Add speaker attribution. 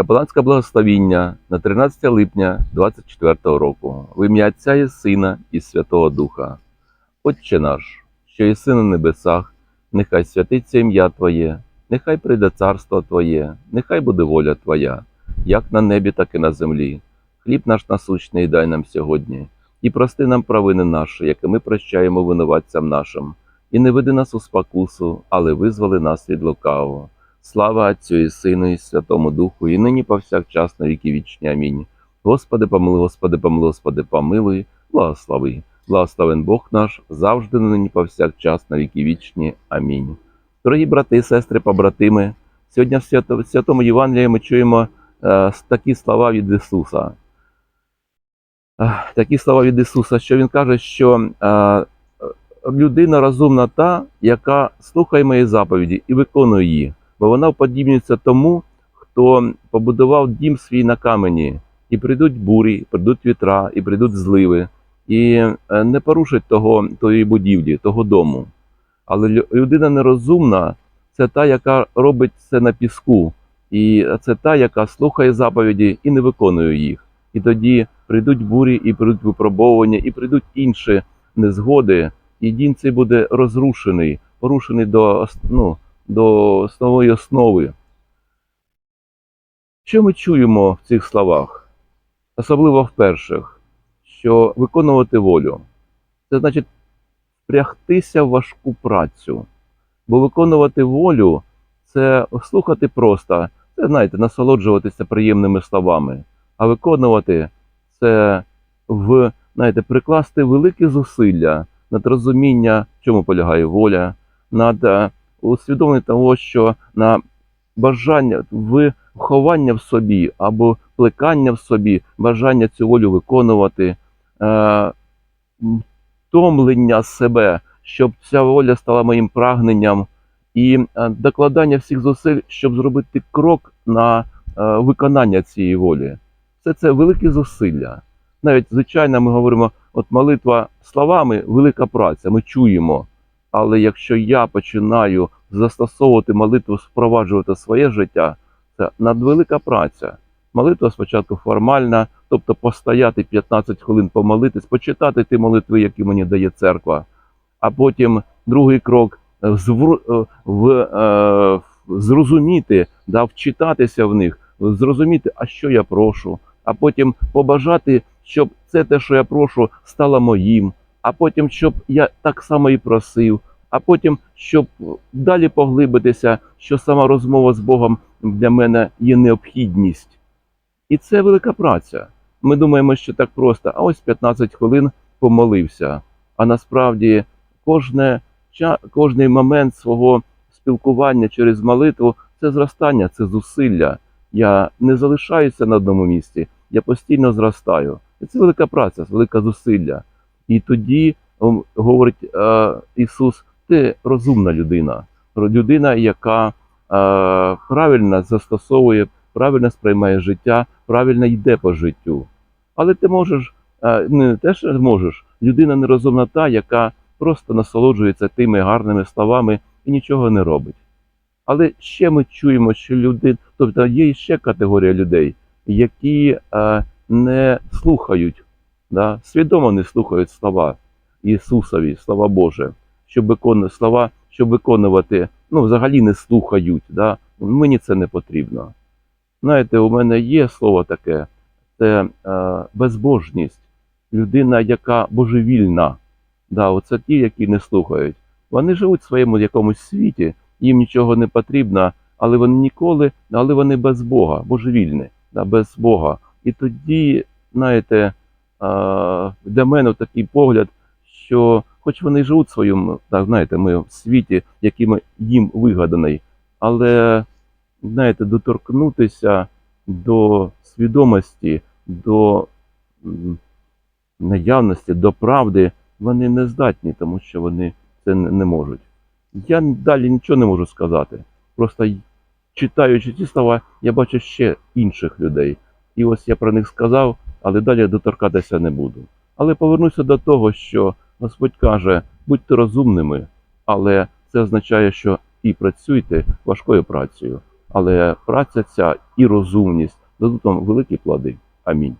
Speaker 1: Капеланське благословіння на 13 липня 24 року в ім'я Отця і Сина і Святого Духа. Отче наш, що єси на небесах, нехай святиться ім'я Твоє, нехай прийде царство Твоє, нехай буде воля Твоя, як на небі, так і на землі. Хліб наш насущний дай нам сьогодні, і прости нам провини наші, які ми прощаємо винуватцям нашим, і не веди нас у спокусу, але визволи нас від лукавого. Слава Отцю і Сину, і Святому Духу, і нині повсякчас на віки вічні. Амінь. Господи, помилуй, Господи, помилуй, Господи, помилуй, благослови. Благословен Бог наш, завжди нині повсякчас на віки вічні. Амінь. Дорогі брати, сестри, побратими, сьогодні в свято- в Святому Євангелії ми чуємо е, такі слова від Ісуса. Е, такі слова від Ісуса, що Він каже, що е, людина розумна та, яка слухає мої заповіді і виконує їх бо вона уподібнюється тому, хто побудував дім свій на камені, і прийдуть бурі, прийдуть вітра, і прийдуть зливи, і е, не порушать того, тої будівлі, того дому. Але людина нерозумна це та, яка робить це на піску, і це та, яка слухає заповіді і не виконує їх. І тоді прийдуть бурі, і прийдуть випробовування, і прийдуть інші незгоди, і дім цей буде розрушений, порушений до, ну, до основної основи. Що ми чуємо в цих словах? Особливо в перших, що виконувати волю. Це значить впрягтися в важку працю. Бо виконувати волю це слухати просто, це, знаєте, насолоджуватися приємними словами. А виконувати це в, знаєте, прикласти великі зусилля над розуміння, в чому полягає воля, над е, усвідомлення того, що на бажання виховання в собі або плекання в собі, бажання цю волю виконувати, е, втомлення себе, щоб ця воля стала моїм прагненням, і е, докладання всіх зусиль, щоб зробити крок на е, виконання цієї волі. Все це великі зусилля. Навіть звичайно, ми говоримо, от молитва словами велика праця, ми чуємо. Але якщо я починаю застосовувати молитву, впроваджувати своє життя, це надвелика праця. Молитва спочатку формальна, тобто постояти 15 хвилин помолитись, почитати ті молитви, які мені дає церква. А потім другий крок е, е, в, е, зрозуміти, да, вчитатися в них, зрозуміти, а що я прошу, а потім побажати, щоб це те, що я прошу, стало моїм, а потім, щоб я так само і просив, а потім, щоб далі поглибитися, що сама розмова з Богом для мене є необхідність. І це велика праця. Ми думаємо, що так просто, а ось 15 хвилин помолився. А насправді кожне, кожний момент свого спілкування через молитву це зростання, це зусилля. Я не залишаюся на одному місці, я постійно зростаю. І це велика праця, велика зусилля. І тоді говорить е, Ісус, ти розумна людина, людина, яка е, правильно застосовує, правильно сприймає життя, правильно йде по життю. Але ти можеш, е, не те, що можеш, людина нерозумна та, яка просто насолоджується тими гарними словами і нічого не робить. Але ще ми чуємо, що люди, тобто є ще категорія людей, які е, не слухають, да, свідомо не слухають слова Ісусові, слова Боже, щоб виконувати слова, щоб виконувати, ну, взагалі не слухають. Да? Мені це не потрібно. Знаєте, у мене є слово таке, це е, безбожність, людина, яка божевільна. Да, оце ті, які не слухають. Вони живуть в своєму якомусь світі, їм нічого не потрібно, але вони ніколи, але вони без Бога, божевільні, да, без Бога. І тоді, знаєте, е, для мене такий погляд, що хоч вони живуть в своєму, так, знаєте, ми в світі, який їм вигаданий, але знаєте, доторкнутися до свідомості, до наявності, до правди, вони не здатні, тому що вони це не можуть. Я далі нічого не можу сказати. Просто читаючи ці слова, я бачу ще інших людей. І ось я про них сказав, але далі доторкатися не буду. Але повернуся до того, що Господь каже: будьте розумними, але це означає, що і працюйте важкою працею. але праця ця і розумність дадуть вам великі плоди. Амінь.